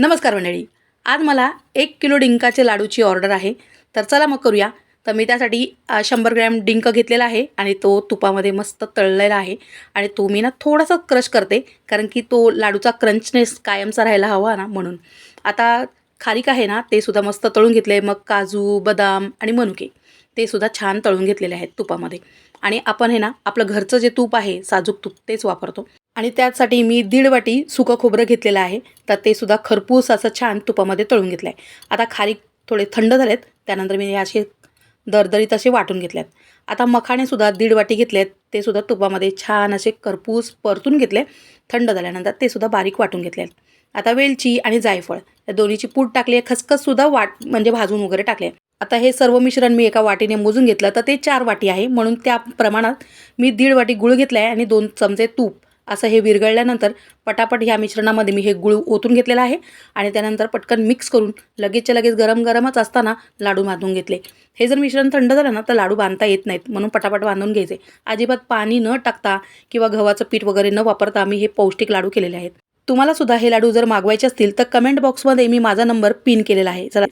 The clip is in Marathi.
नमस्कार मंडळी. आज मला एक किलो डिंकाचे लाडूची ऑर्डर आहे. तर चला मग करूया. तर मी त्यासाठी शंभर ग्रॅम डिंक घेतलेला आहे आणि तो तुपामध्ये मस्त तळलेला आहे. आणि तो मी ना थोडासा क्रश करते कारण की तो लाडूचा क्रंचनेस कायमचा राहायला हवा ना म्हणून. आता खारीक आहे ना ते सुद्धा मस्त तळून घेतले. मग काजू बदाम आणि मनुके. ते सुद्धा छान तळून घेतलेले आहेत तुपामध्ये. आणि आपण हे ना आपलं घरचं जे तूप आहे साजूक तूप तेच वापरतो. आणि त्यासाठी मी दीड वाटी सुकं खोबरं घेतलेलं आहे. तर ते सुद्धा खरपूस असं छान तुपामध्ये तळून घेतलं आहे आता खारीक थोडे थंड झालेत त्यानंतर मी हे असे दरदरीत असे वाटून घेतलेत. आता मखाणेसुद्धा दीड वाटी घेतले आहेत ते सुद्धा तुपामध्ये छान असे करपूस परतून घेतले. थंड झाल्यानंतर ते सुद्धा बारीक वाटून घेतले आता वेलची आणि जायफळ या दोन्हीची पूड टाकली आहे खसखससुद्धा वाट म्हणजे भाजून वगैरे टाकले आता हे सर्व मिश्रण मी एका वाटीने मोजून घेतलं तर ते चार वाटी आहे. म्हणून त्या प्रमाणात मी दीड वाटी गुळ घेतला आहे आणि दोन चमचे तूप. असं हे विरघळल्यानंतर पटापट ह्या मिश्रणामध्ये मी हे गुळ ओतून घेतलेलं आहे आणि त्यानंतर पटकन मिक्स करून लगेचच्या लगेच गरम गरमच असताना लाडू बांधून घेतले. हे जर मिश्रण थंड झालं ना तर लाडू बांधता येत नाहीत म्हणून पटापट बांधून घ्यायचे. अजिबात पाणी न टाकता किंवा गव्हाचं पीठ वगैरे न वापरता मी हे पौष्टिक लाडू केलेले आहेत. तुम्हाला सुद्धा हे लाडू जर मागवायचे असतील तर कमेंट बॉक्समध्ये मी माझा नंबर पिन केलेला आहे. चला.